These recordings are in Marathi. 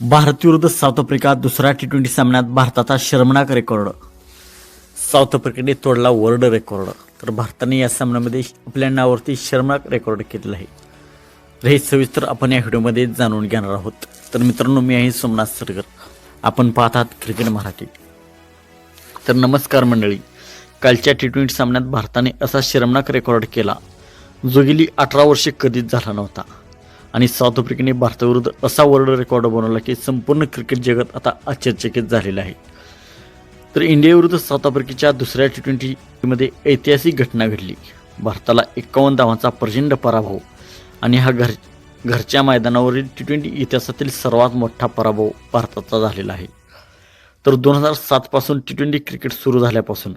भारत विरुद्ध साऊथ आफ्रिका दुसऱ्या टी ट्वेंटी सामन्यात भारताचा शर्मनाक रेकॉर्ड साऊथ आफ्रिकेने तोडला वर्ल्ड रेकॉर्ड तर भारताने या सामन्यामध्ये आपल्या नावावरती शर्मनाक रेकॉर्ड केलेला आहे. तर हे सविस्तर आपण या व्हिडिओमध्ये जाणून घेणार आहोत. तर मित्रांनो मी आहे सोमनाथ सरगर. आपण पाहतात क्रिकेट मराठी. तर नमस्कार मंडळी. कालच्या टी ट्वेंटी सामन्यात भारताने असा शर्मनाक रेकॉर्ड केला जो गेली अठरा वर्षे कधीच झाला नव्हता. आणि साऊथ आफ्रिकेने भारताविरुद्ध असा वर्ल्ड रेकॉर्ड बनवला की संपूर्ण क्रिकेट जगत आता आश्चर्यचकित झालेलं आहे. तर इंडियाविरुद्ध साऊथ आफ्रिकेच्या दुसऱ्या टी ट्वेंटीमध्ये ऐतिहासिक घटना घडली. भारताला एकावन्न धावांचा प्रचंड पराभव आणि हा घर घरच्या मैदानावरील टी ट्वेंटी इतिहासातील सर्वात मोठा पराभव भारताचा झालेला आहे. तर दोन हजार सातपासून टी ट्वेंटी क्रिकेट सुरू झाल्यापासून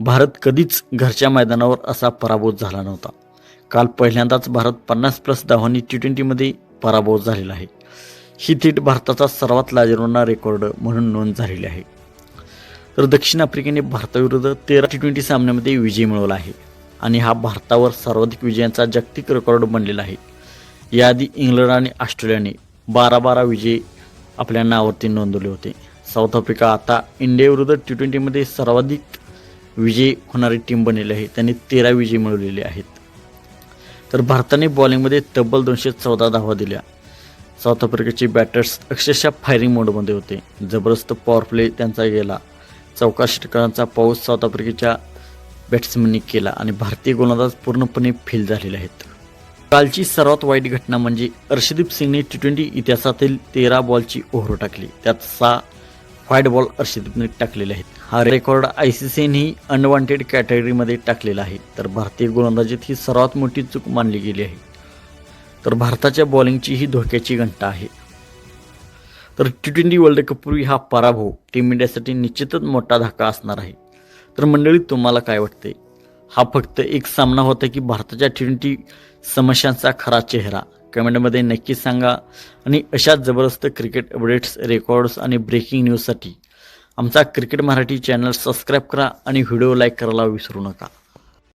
भारत कधीच घरच्या मैदानावर असा पराभव झाला नव्हता. काल पहिल्यांदाच भारत पन्नास प्लस धावांनी टी ट्वेंटीमध्ये पराभव झालेला आहे. ही थेट भारताचा सर्वात लाजरवणारा रेकॉर्ड म्हणून नोंद झालेली आहे. तर दक्षिण आफ्रिकेने भारताविरुद्ध तेरा टी ट्वेंटी सामन्यामध्ये विजय मिळवला आहे आणि हा भारतावर सर्वाधिक विजयांचा जागतिक रेकॉर्ड बनलेला आहे. याआधी इंग्लंड आणि ऑस्ट्रेलियाने बारा बारा विजय आपल्या नावावरती नोंदवले होते. साऊथ आफ्रिका आता इंडियाविरुद्ध टी ट्वेंटीमध्ये सर्वाधिक विजय होणारी टीम बनलेली आहे. त्यांनी तेरा विजय मिळवलेले आहेत. तर भारताने बॉलिंगमध्ये तब्बल दोनशे चौदा धावा दिल्या. साऊथ आफ्रिकेचे बॅटर्स अक्षरशः फायरिंग मोडमध्ये होते. जबरदस्त पॉवर प्ले त्यांचा गेला. चौका षटकांचा पाऊस साऊथ आफ्रिकेच्या बॅट्समननी केला आणि भारतीय गोलंदाज पूर्णपणे फेल झालेले आहेत. कालची सर्वात वाईट घटना म्हणजे अर्षदीप सिंगने टी ट्वेंटी इतिहासातील तेरा बॉलची ओव्हर टाकली. त्यात सहा व्हाईट बॉल अर्षदीपने टाकलेले आहेत. हा रेकॉर्ड आय सी सीनेही अनवॉन्टेड कॅटेगरीमध्ये टाकलेला आहे. तर भारतीय गोलंदाजीत ही सर्वात मोठी चूक मानली गेली आहे. तर भारताच्या बॉलिंगची ही धोक्याची घंटा आहे. तर टी ट्वेंटी वर्ल्ड कपपूर्वी हा पराभव टीम इंडियासाठी निश्चितच मोठा धक्का असणार आहे. तर मंडळी तुम्हाला काय वाटते हा फक्त एक सामना होता की भारताच्या टी ट्वेंटी समस्यांचा खरा चेहरा कमेंटमध्ये नक्की सांगा. आणि अशाच जबरदस्त क्रिकेट अपडेट्स रेकॉर्ड्स आणि ब्रेकिंग न्यूजसाठी आमचा क्रिकेट मराठी चॅनल सबस्क्राईब करा आणि व्हिडिओ लाईक करायला विसरू नका.